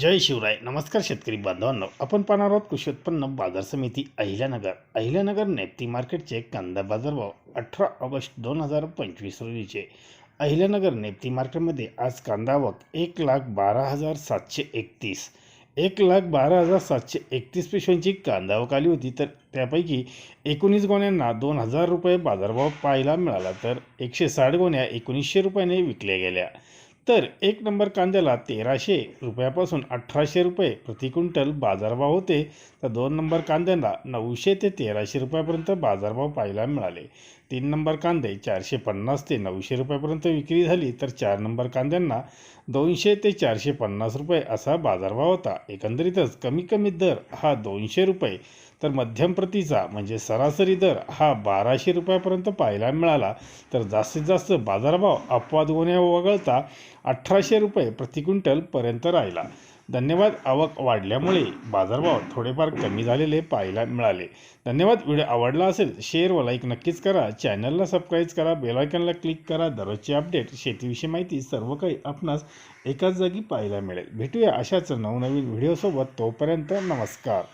जय शिवराय. नमस्कार शेतकरी बांधवांनो. आपण पाहणार आहोत कृषी उत्पन्न बाजार समिती अहिल्यानगर. अहिल्यानगर नेप्ती मार्केटचे कांदा बाजारभाव अठरा ऑगस्ट दोन हजार पंचवीस रोजीचे. अहिल्यानगर नेप्ती मार्केटमध्ये आज कांदावक एक लाख बारा हजार सातशे एकतीस. एक लाख बारा हजार सातशे एकतीस पिशव्यांची कांदावक आली होती. तर त्यापैकी एकोणीस गोण्यांना दोन हजार रुपये बाजारभाव पाहायला मिळाला. तर एकशे साठ गोण्या एकोणीसशे रुपयाने विकल्या गेल्या. तर एक नंबर कांद्याला तेराशे रुपयापासून अठराशे रुपये प्रति क्विंटल बाजारभाव होते. तर दोन नंबर कांद्यांना नऊशे ते तेराशे रुपयापर्यंत बाजारभाव पाहायला मिळाले. तीन नंबर कांदे चारशे पन्नास ते नऊशे रुपयापर्यंत विक्री झाली. तर चार नंबर कांद्यांना दोनशे ते चारशे पन्नास रुपये असा बाजारभाव होता. एकंदरीतच कमी कमी दर हा दोनशे रुपये. तर मध्यम प्रतीचा म्हणजे सरासरी दर हा बाराशे रुपयापर्यंत पाहायला मिळाला. तर जास्तीत जास्त बाजारभाव अपवाद होण्या वगळता अठराशे रुपये प्रति क्विंटलपर्यंत राहिला. धन्यवाद आवक वाढल्यामुळे बाजारभाव थोडेफार कमी झालेले पाहायला मिळाले. धन्यवाद व्हिडिओ आवडला असेल शेअर व लाईक नक्कीच करा. चॅनलला सबस्क्राईब करा बेलायकनला क्लिक करा. दररोजची अपडेट शेतीविषयी माहिती सर्व काही आपणास एकाच जागी पाहायला मिळेल. भेटूया अशाच नवनवीन व्हिडिओसोबत. तोपर्यंत नमस्कार.